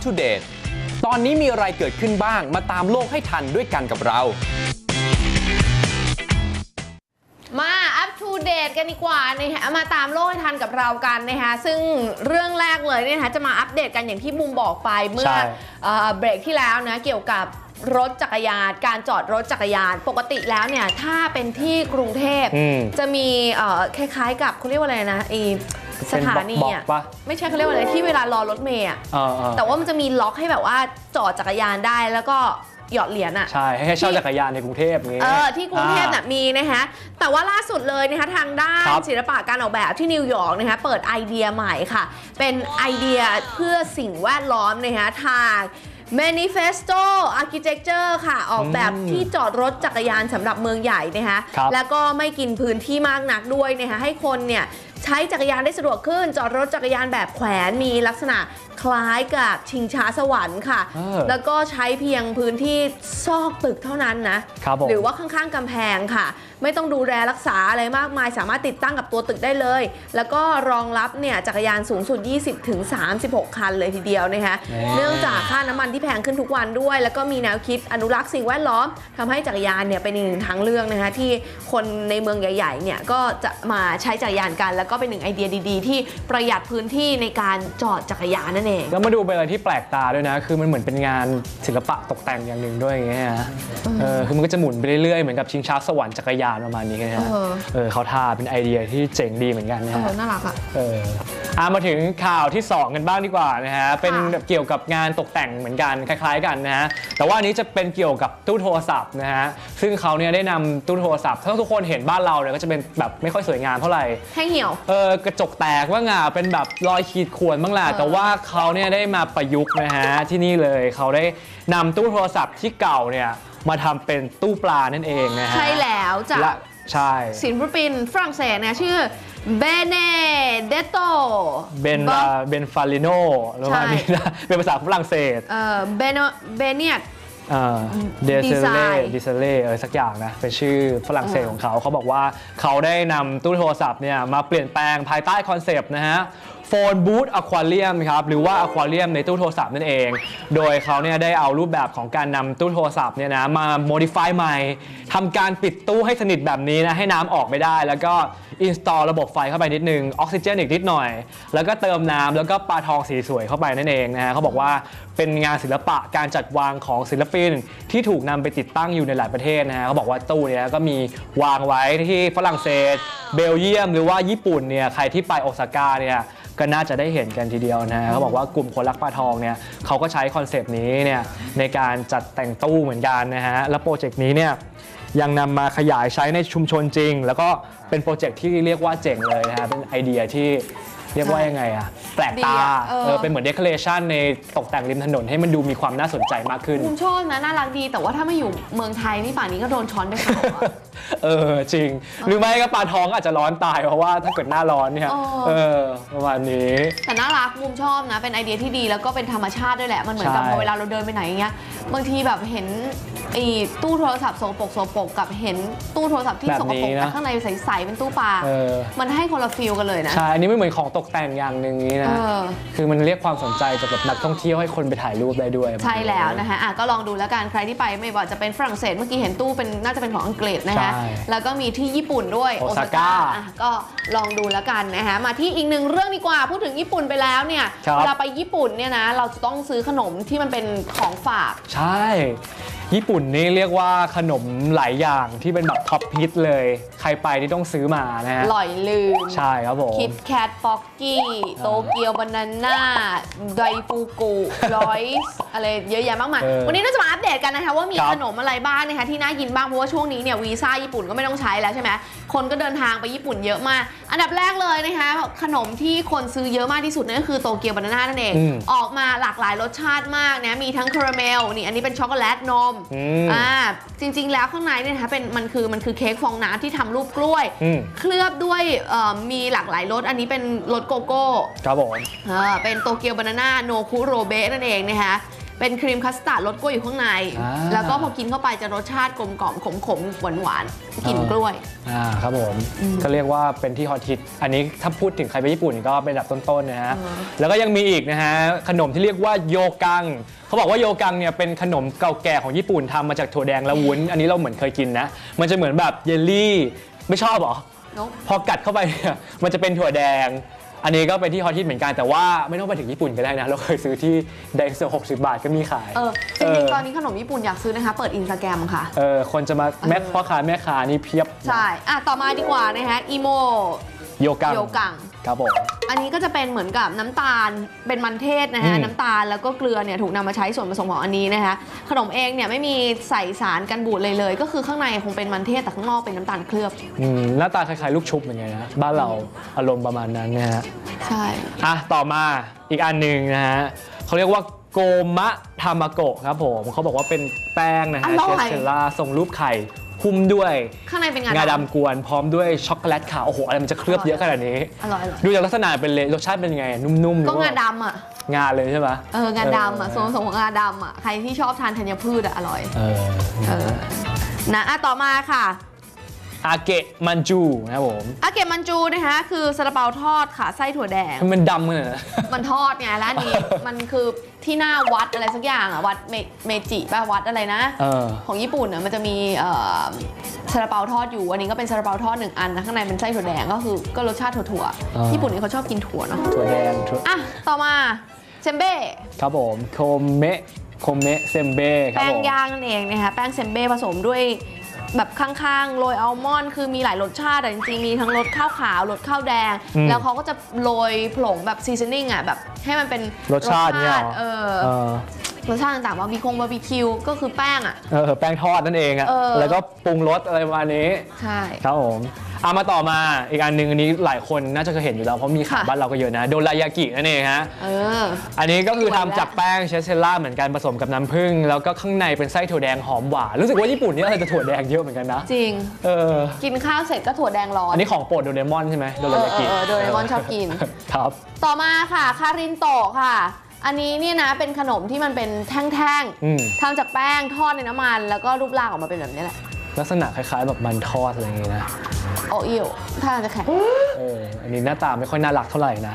Up to Date ตอนนี้มีอะไรเกิดขึ้นบ้างมาตามโลกให้ทันด้วยกันกับเรา มาอัป o d เดตกันดีกว่านะคะมาตามโลกให้ทันกับเรากันนะคะซึ่งเรื่องแรกเลยเนี่ยนะคะจะมาอัปเดตกันอย่างที่บุมบอกไปเมื่อใช่ เอ่อเบรกที่แล้วนะเกี่ยวกับรถจักรยาน การจอดรถจักรยาน ปกติแล้วเนี่ยถ้าเป็นที่กรุงเทพ อืม จะมีเอ่อคล้ายๆกับเขาเรียกว่าอะไรนะไอ สถานีเป็นบล็อะอกๆปะไม่ใช่เขาเรียกว่าอะไรที่เวลารอรถเมย์อะเออเออแต่ว่ามันจะมีล็อกให้แบบว่าจอดจักรยานได้แล้วก็หยอดเหรียญอะใช่ให้เช่าจักรยานในกรุงเทพอย่างงี้เออที่กรุงเทพน่ะมีนะคะแต่ว่าล่าสุดเลยนะคะทางด้านครับศิลปะการออกแบบที่นิวยอร์กนะคะเปิดไอเดียใหม่ค่ะ เป็นไอเดียเพื่อสิ่งแวดล้อมนะคะทาง Manifesto Architecture ค่ะ ออกแบบอืมที่จอดรถจักรยานสำหรับเมืองใหญ่นะคะครับแล้วก็ไม่กินพื้นที่มากนักด้วยนะคะให้คนเนี่ย ใช้จักรยานได้สะดวกขึ้น จอดรถจักรยานแบบแขวนมีลักษณะคล้ายกับชิงช้าสวรรค์ค่ะเออแล้วก็ใช้เพียงพื้นที่ซอกตึกเท่านั้นนะครับผมหรือว่าข้างๆกำแพงค่ะ ไม่ต้องดูแลรักษาอะไรมากมาย สามารถติดตั้งกับตัวตึกได้เลย แล้วก็รองรับเนี่ยจักรยานสูงสุด 20ถึง36 คันเลยทีเดียวนะคะแหมเนื่องจากค่าน้ำมันที่แพงขึ้นทุกวันด้วย แล้วก็มีแนวคิดอนุรักษ์สิ่งแวดล้อมทำให้จักรยานเนี่ยเป็นอีกหนึ่งทางเลือกนะคะที่คนในเมืองใหญ่ๆเนี่ยก็จะมาใช้จักรยานกัน แล้วก็เป็นหนึ่งไอเดียดี ๆ ที่ประหยัดพื้นที่ในการจอดจักรยานนั่นเองแล้วมาดูเป็นอะไรที่แปลกตาด้วยนะ คือมันเหมือนเป็นงานศิลปะตกแต่งอย่างหนึ่งด้วยอย่างเงี้ยฮะเออคือมันก็จะหมุนไปเรื่อยๆเหมือนกับชิงช้าสวรรค์จักรยานประมาณนี้นะฮะเออ เออเขาท่าเป็นไอเดียที่เจ๋งดีเหมือนกันนะเอฮะ อน่ารักอะ เอออามาถึงข่าวที่ 2 กันบ้างดีกว่านะฮะ เป็นค่ะแบบเกี่ยวกับงานตกแต่งเหมือนกันคล้าย ๆ กันนะฮะ แต่ว่าอันนี้จะเป็นเกี่ยวกับตู้โทรศัพท์นะฮะ ซึ่งเขาเนี่ยได้นำตู้โทรศัพท์ถ้าทุกคนเห็นบ้านเราเนี่ยก็จะเป็นแบบไม่ค่อยสวยงามเท่าไหร่ แห้งเหี่ยว เออกระจกแตกบ้างอะเป็นแบบรอยขีดข่วนบ้างแหละเออ แต่ว่าเขาเนี่ยได้มาประยุกต์นะฮะที่นี่เลยเขาได้นำตู้โทรศัพท์ที่เก่าเนี่ย มาทำเป็นตู้ปลานั่นเองนะฮะใช่แล้วจากและใช่ศิลปินฝรั่งเศสนะชื่อเบเนเดโตเบนเบนฟาลิโนหรือว่าใช่นี่นะเป็นภาษาฝรั่งเศสเอ่อเบเนเบเนียเดดีเซไซเล่น์ดิเซเล่เออสักอย่างนะเป็นชื่อฝรั่งเศสเออของเขาเขาบอกว่าเขาได้นำตู้โทรศัพท์เนี่ยมาเปลี่ยนแปลงภายใต้คอนเซปต์นะฮะ โฟนบูธอะควาเรียมครับหรือว่าอะควาเรียมในตู้โทรศัพท์นั่นเอง โดยเขาเนี่ยได้เอารูปแบบของการนำตู้โทรศัพท์เนี่ยนะมาโมดิฟายใหม่ทำการปิดตู้ให้สนิทแบบนี้นะให้น้ำออกไม่ได้ แล้วก็อินสตอลระบบไฟเข้าไปนิดนึงออกซิเจนอีกนิดหน่อย แล้วก็เติมน้ำแล้วก็ปลาทองสีสวยเข้าไปนั่นเองนะฮะเขาบอกว่าเป็นงานศิลปะการจัดวางของศิลปิน ที่ถูกนำไปติดตั้งอยู่ในหลายประเทศนะฮะเขาบอกว่าตู้เนี้ยก็มีวางไว้ที่ฝรั่งเศส เบลเยียม หรือว่าญี่ปุ่นเนี่ยใครที่ไปโอซาก้าเนี่ย ก็น่าจะได้เห็นกันทีเดียวนะฮะเขาบอกว่ากลุ่มคนรักปลาทองเนี่ยเขาก็ใช้คอนเซปต์นี้เนี่ยในการจัดแต่งตู้เหมือนกันนะฮะแล้วโปรเจกต์นี้เนี่ยยังนำมาขยายใช้ในชุมชนจริง แล้วก็เป็นโปรเจกต์ที่เรียกว่าเจ๋งเลยนะฮะเป็นไอเดียที่ เรียกว่ายังไงอะแปลกดีตาอะเออ เออเป็นเหมือนเดคอเรชันในตกแต่งริมถนนให้มันดูมีความน่าสนใจมากขึ้นผมชอบนะน่ารักดี แต่ว่าถ้ามาอยู่เมืองไทยนี่ป่านนี้ก็โดนช้อนไปขาวอะ เออจริง หรือไม่ก็ปลาทองก็อาจจะร้อนตายเพราะว่าถ้าเกิดหน้าร้อนเนี่ยอ๋อ เออประมาณนี้ แต่น่ารักมุมชอบนะ เป็นไอเดียที่ดีแล้วก็เป็นธรรมชาติด้วยแหละ มันเหมือนกับใช่พอเวลาเราเดินไปไหนอย่างเงี้ย บางทีแบบเห็น ไอ้ตู้โทรศัพท์โสโปรกโสโปรกกับเห็นตู้โทรศัพท์ที่แบบสกปรกนี้นะ แต่ข้างในใสๆเป็นตู้ปลาเออมันให้คนละฟิลกันเลยนะ ใช่อันนี้ไม่เหมือนของตกแต่งอย่างหนึ่งนี้เอนะอคือมันเรียกความสนใจจากแบบนักท่องเที่ยวให้คนไปถ่ายรูปได้ด้วยใช่แล้วนะคะอะก็ลองดูแล้วกันใครที่ไปไม่ว่าจะเป็นฝรั่งเศสเมื่อกี้เห็นตู้เป็นน่าจะเป็นของอังกฤษนะคะใช่แล้วก็มีที่ญี่ปุ่นด้วยโอซาก้าอะก็ลองดูแล้วกันนะคะมาที่อีกหนึ่งเรื่องดีกว่าพูดถึงญี่ปุ่นไปแล้วเนี่ยครับ เวลาไปญี่ปุ่นเนี่ยนะเราจะต้องซื้อขนมที่มันเป็นของฝาก ใช่ ญี่ปุ่นนี่เรียกว่าขนมหลายอย่างที่เป็นแบบท็อปฮิตเลย ใครไปที่ต้องซื้อมานะฮะอร่อยลืม ใช่ครับผม คิดแคทป๊อกกี้ โตเกียวบานาน่าไดฟูกุรอยส์อะไรเยอะแยะมากมาย เออวันนี้เราจะมาอัปเดตกันนะคะว่ามีครับขนมอะไรบ้างนะคะที่น่ากินบ้าง เพราะว่าช่วงนี้เนี่ยวีซ่าญี่ปุ่นก็ไม่ต้องใช้แล้วใช่ไหมคนก็เดินทางไปญี่ปุ่นเยอะมาก อันดับแรกเลยนะคะ ขนมที่คนซื้อเยอะมากที่สุดนั่นก็คือโตเกียวบานาน่านั่นเอง อืม ออกมาหลากหลายรสชาติมากนะ มีทั้งคาราเมล นี่อันนี้เป็นช็อกโกแลตนมอืมอ่าจริง ๆ แล้วข้างในเนี่ยนะคะเป็นมันคือมันคือเค้กฟองน้ำที่ทำรูปกล้วย อืม เคลือบด้วยเอ่อมีหลากหลายรสอันนี้เป็นรสโกโก้ ครับผมเออเป็นโตเกียวบานาน่าโนคุโรเบะนั่นเองนะคะ เป็นครีมคัสตาร์ดรสกล้วยอยู่ข้างใน อ่า แล้วก็พอกินเข้าไปจะรสชาติกลมกล่อมขมขมหวานหวานๆกลิ่นอ่ากล้วย อ่าครับผมก็เรียกว่าเป็นที่ฮอตฮิต อันนี้ถ้าพูดถึงใครไปญี่ปุ่นก็เป็นอันดับต้นๆนะฮะอืมแล้วก็ยังมีอีกนะฮะ ขนมที่เรียกว่าโยกัง เขาบอกว่าโยกังเนี่ยเป็นขนมเก่าแก่ของญี่ปุ่นทำมาจากถั่วแดงและวุ้น อันนี้เราเหมือนเคยกินนะ มันจะเหมือนแบบเยลลี่ ไม่ชอบเหรอ เนอะ พอกัดเข้าไปเนี่ยมันจะเป็นถั่วแดง อันนี้ก็เป็นที่ฮอตฮิตเหมือนกันแต่ว่าไม่ต้องไปถึงญี่ปุ่นก็ได้นะ เราเคยซื้อที่ไดโซ60บาทก็มีขาย เออจริงๆตอนนี้ขนมญี่ปุ่นอยากซื้อนะคะ เปิดอินสตาแกรมค่ะ เออ คนจะมาแม่พ่อค้าแม่ค้านี่เพียบ ใช่ อะ ต่อมาดีกว่านะคะอีโมโยกังโยกัง ครับผม อันนี้ก็จะเป็นเหมือนกับน้ำตาลเป็นมันเทศนะฮะอืมน้ำตาลแล้วก็เกลือเนี่ยถูกนำมาใช้ส่วนผสมของอันนี้นะคะขนมเองเนี่ยไม่มีใส่สารกันบูดเลยเลย ก็คือข้างในคงเป็นมันเทศแต่ข้างนอกเป็นน้ำตาลเคลือบ อืมหน้าตาคล้ายๆลูกชุบเหมือนกันนะ บ้านเราอารมณ์ประมาณนั้นนะฮะ ใช่ อะ ต่อมาอีกอันหนึ่งนะฮะเขาเรียกว่าโกมะทามาโกะครับผมเขาบอกว่าเป็นแป้งนะฮะเชสเซล่าทรงรูปไข่ หุ้มด้วยข้างในเป็นงางาดดำกวนพร้อมด้วยช็อกโกแลตขาวโอ้โหอะไรมันจะเคลือบเยอะขนาดนี้ำอร่อยอร่อยดูจากลักษณะเป็นเลยรสชาติเป็นยังไงนุ่มๆหรืก็อว่งาดำอะงาเลยใช่ไหมเอองาดำอะส่วนผสมของงาดำอะใครที่ชอบทานธัญพืชอะอร่อยเออเออนะอะต่อมาค่ะ อาเกะมันจูนะครับผม อาเกะมันจูนะคะคือซาลาเปาทอดค่ะไส้ถั่วแดง มันดำขนาดนั้นมันทอดไงร้านนี้ มันคือที่หน้าวัดอะไรสักอย่างอะวัดเมเมจิป่ะวัดอะไรนะ เออ ของญี่ปุ่นอะมันจะมีเอ่อซาลาเปาทอดอยู่ อันนี้ก็เป็นซาลาเปาทอดหนึ่งอันนะข้างในเป็นไส้ถั่วแดงก็คือก็รสชาติถั่วอ่า ๆญี่ปุ่นนี่เขาชอบกินถั่วเนาะถั่วแดงถั่วอะต่อมาเซมเบ้ครับผมโคเมะโคเมะเซมเบ้ครับแป้งผม ย่างนั่นเองนะคะแป้งเซมเบ้ผสมด้วย แบบข้างๆโรยอัลมอนด์คือมีหลายรสชาติแต่จริงๆมีทั้งรสข้าวขาวรสข้าวแดงแล้วเขาก็จะโรยผงแบบซีซันนิ่งอะแบบให้มันเป็นรสชาติเนี่ยเหรอ เออเออรสชาติต่างๆบาร์บีคงบาร์บีคิวก็คือแป้งอะ เออแป้งทอดนั่นเองอะเออ แล้วก็ปรุงรสอะไรประมาณนี้ ใช่ ครับผม เอามาต่อมาอีกอันหนึ่งอันนี้หลายคนน่าจะเคยเห็นอยู่แล้วเพราะมีขายค่ะ บ้านเราก็เยอะนะโดรายากินั่นเองฮะ เออ อันนี้ก็คือสวยทำแล้วจากแป้งเชสเซลล่าเหมือนกันผสมกับน้ำผึ้งแล้วก็ข้างในเป็นไส้ถั่วแดงหอมหวานรู้สึกว่าญี่ปุ่นนี่อะไรจะถั่วแดงเยอะเหมือนกันนะจริง เออกินข้าวเสร็จก็ถั่วแดงร้อนอันนี้ของโปรดโดเรมอนใช่ไหมโดรายากิเออเออเออโดเรมอนชอบกิน ครับ ต่อมาค่ะ คารินโตะค่ะ อันนี้เนี่ยนะเป็นขนมที่มันเป็นแท่งอืม ๆทำจากแป้งทอดในน้ำมัน แล้วก็รูปร่างออกมาเป็นแบบนี้แหละ ลักษณะคล้ายๆ แบบมันทอดอะไรอย่างงี้นะ โออิวถ้าจะแข็งเออ อันนี้หน้าตาไม่ค่อยน่ารักเท่าไหร่นะ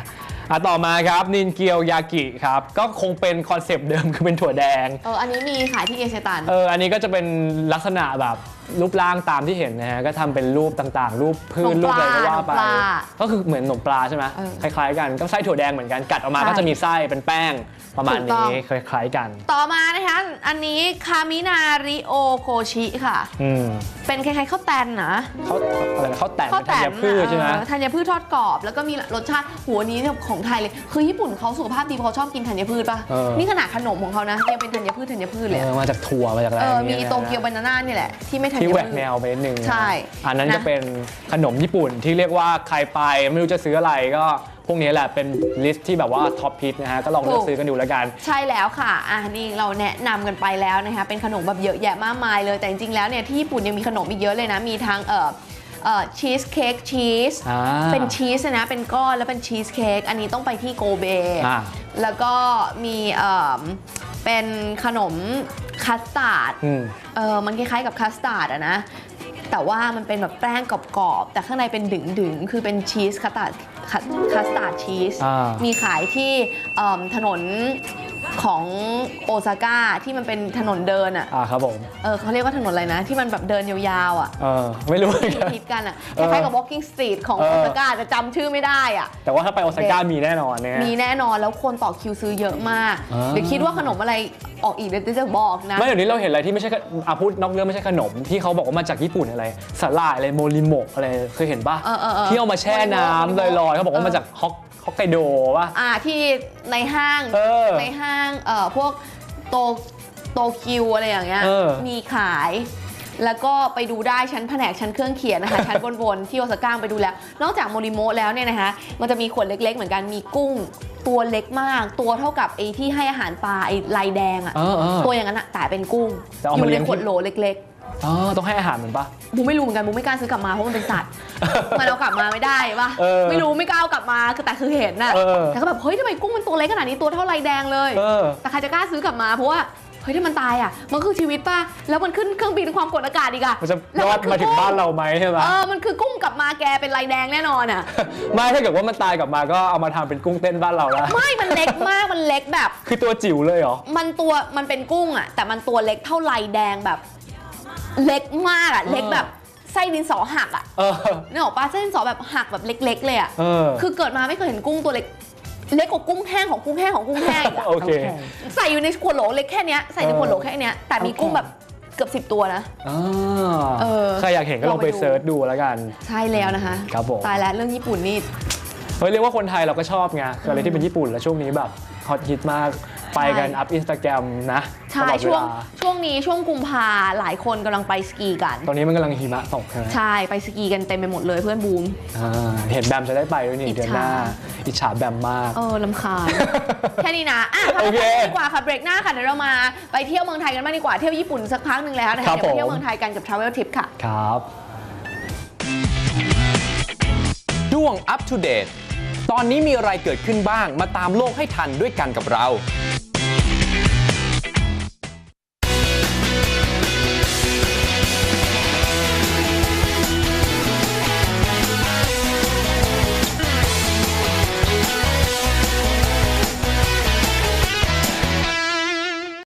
อะต่อมาครับนินเกียวยากิครับ ก็คงเป็นคอนเซปต์เดิมคือเป็นถั่วแดง เอออันนี้มีขายที่เอเชตัน เออ อันนี้ก็จะเป็นลักษณะแบบ รูปร่างตามที่เห็นนะฮะก็ทำเป็นรูปต่างๆ รูปพืชขนมรูปปอะไรลาก็ว่าไป ขนมปลาก็คือเหมือนขนมปลาใช่ไหมเออคล้ายๆกันก็ไส้ถั่วแดงเหมือนกันกัดออกมาใช่ก็จะมีไส้เป็นแป้งประมาณถูกต้อนี้ง คล้ายๆกันต่อมานะคะ อันนี้คามินาริโอโคชิค่ะ อืมเป็นคล้ายๆข้าวแตนนะเขาอะไรนะเขาแต่งข้าวเป็นแตธันญพืชใช่ไหม เออธัญพืชทอดกรอบ แล้วก็มีรสชาติหัวนี้เนี่ยของไทยเลย คือญี่ปุ่นเขาสุขภาพดีเพราะเขาชอบกินธัญพืชป่ะ เออ นี่ขนาดขนมของเขานะยังเป็นธัญพืชธัญพืชเลยเออะอมาจากถั่วมาจากอะไรเอออย่างมีเงี้ยนะ โตเกียวบานาน่านี่แหละที่ไม่ธัญที่พืแหวชกแนวไปนิดนึงนะใช่อันนั้นนะ จะเป็นขนมญี่ปุ่นที่เรียกว่าใครไปไม่รู้จะซื้ออะไรก็ พวกนี้แหละเป็นลิสต์ที่แบบว่าท็อปฮิตนะฮะก็ลองเลือกซื้อกันดูแล้วกัน ใช่แล้วค่ะ อะนี่เราแนะนำกันไปแล้วนะคะ เป็นขนมแบบเยอะแยะมากมายเลย แต่จริงๆ แล้วเนี่ยที่ญี่ปุ่นยังมีขนมอีกเยอะเลยนะ มีทั้งเอ่อเอ่อชีสเค้กชีส อ่าเป็นชีสนะ เป็นก้อนแล้วเป็นชีสเค้ก อันนี้ต้องไปที่โกเบ อ่า แล้วก็มีเอ่อเป็นขนม คัสตาร์ดอืม เออมันคล้ายๆกับคัสตาร์ดอะนะ แต่ว่ามันเป็นแบบแป้งกรอบๆ แต่ข้างในเป็นดึงๆ คือเป็นชีสคัสตาร์ดคัสตาร์ดชีส อ่ามีขายที่เอิ่มถนน ของโอซาก้าที่มันเป็นถนนเดินอะ อ่าครับผมเออเขาเรียกว่าถนนอะไรนะ ที่มันแบบเดินยาวๆอะเออไม่รู้เหมือนที่กัน ฮิตกันอะเอคอล้ายๆกับ walking street ของเออ โอซาก้าแต่จำชื่อไม่ได้อะ แต่ว่าถ้าไปโอซาก้ามีแน่นอนเนี่ย มีแน่นอนแล้วคนต่อคิวซื้อเยอะมากอ่า เดี๋ยวคิดว่าขนมอะไรออกอีกเดี๋ยวจะบอกนะ ไม่เดี๋ยวนี้เราเห็นอะไรที่ไม่ใช่อะพูดนอกเรื่องไม่ใช่ขนมที่เขาบอกว่ามาจากญี่ปุ่นอะไรสาหร่ายอะไรโมริโมะอะไรเคยเห็นป่ะเออเออเออที่เอามาแช่น้ำโมริลโมะอยๆเขาบอกว่ามาจากฮอก ฮอกไกโดป่ะ อ่าที่ในห้างเออในห้างเอ่อพวกโตโตคิวอะไรอย่างเงี้ยเออ มีขาย แล้วก็ไปดูได้ชั้นแผนกชั้นเครื่องเขียนนะคะ ชั้นบนๆที่โอซาก้าไปดูแล้ว นอกจากโมริโมะแล้วเนี่ยนะคะมันจะมีขวดเล็กๆ เหมือนกันมีกุ้งตัวเล็กมาก ตัวเท่ากับไอ้ที่ให้อาหารปลาไอ้ลายแดงอะเออเออ ตัวอย่างนั้นอะแต่เป็นกุ้งแต่เอาอมายู่เลี้ในยงขวดโหลเล็ก อ๋อต้องให้อาหารมันปะ บูไม่รู้เหมือนกันบูไม่กล้าซื้อกลับมาเพราะมันเป็นสัตว์ มันเอากลับมาไม่ได้ปะเออไม่รู้ไม่กล้าเอากลับมาคือแต่คือเห็นน่ะเออ แต่ก็แบบเฮ้ยทำไมกุ้งมันตัวเล็กขนาดนี้ตัวเท่าไรแดงเลย เออ แต่ใครจะกล้าซื้อกลับมาเพราะว่าเฮ้ยถ้ามันตายอะ มันคือชีวิตป่ะแล้วมันขึ้นเครื่องบินความกดอากาศอีกอะมันจะแล้วรอดคือมาถึงบ้านเราไหมใช่ไหม เออมันคือกุ้งกลับมาแกเป็นลายแดงแน่นอนอะ ไม่ถ้าเกิดว่ามันตายกลับมาก็เอามาทำเป็นกุ้งเต้นบ้านเราแล้วไม่มันเล็กมากมันเล็กแบบ คือตัวจิ๋วเลยเหรอ มันตัวมันเป็นกุ้งอะแต่มันตัวเล็กเท่าลายแดงแบบ เล็กมากอะเออเล็กแบบไส้ดินสอหักอะเออนึกออกปะไส้ดินสอแบบหักแบบเล็ก ๆ เลยอะ เออ คือเกิดมาไม่เคยเห็นกุ้งตัวเล็ก เล็กกว่ากุ้งแห้งของกุ้งแห้งของกุ้งแห้งอีกอะโอเค ใส่อยู่ในขวดโหลเล็กแค่เนี้ยใส่ในขวดโหลแค่เนี้ยแต่มีกุ้งแบบเกือบสิบ10ตัวนะ อ่าเออใครอยากเห็นก็ลองไปลองไปดู เซิร์ชดูแล้วกัน ใช่แล้วนะคะครับผม ตายแล้วเรื่องญี่ปุ่นนี่ เฮ้ยเรียกว่าคนไทยเราก็ชอบไงคืออะไรที่เป็นญี่ปุ่นแล้วช่วงนี้แบบฮอตฮิตมาก ไปกันใช่อัพอินสตาแกรมนะใช่ตลอดเวช่วงลาช่วงนี้ช่วงกุมภาหลายคนกำลังไปสกีกัน ตอนนี้มันกำลังหิมะตกใช่ไหมใช่ไปสกีกันเต็มไปหมดเลยเพื่อนบูม อ่าเห็นแบมจะได้ไปด้วยนี่อิจฉา เดือนหน้า อิจฉาแบมมาก เออลำคาญ แค่นี้นะอะพักโอเคกันดีกว่าค่ะเบรกหน้าค่ะเดี๋ยวเรามาไปเที่ยวเมืองไทยกันบ้างดีกว่าเที่ยวญี่ปุ่นสักพักหนึ่งแล้วนะครัคะบเดี๋ยวไปเที่ยวผม เมืองไทยกันกับ Travel Tip ค่ะ ครับช่วง Up to Date ตอนนี้มีอะไรเกิดขึ้นบ้างมาตามโลกให้ทันด้วยกันกับเรา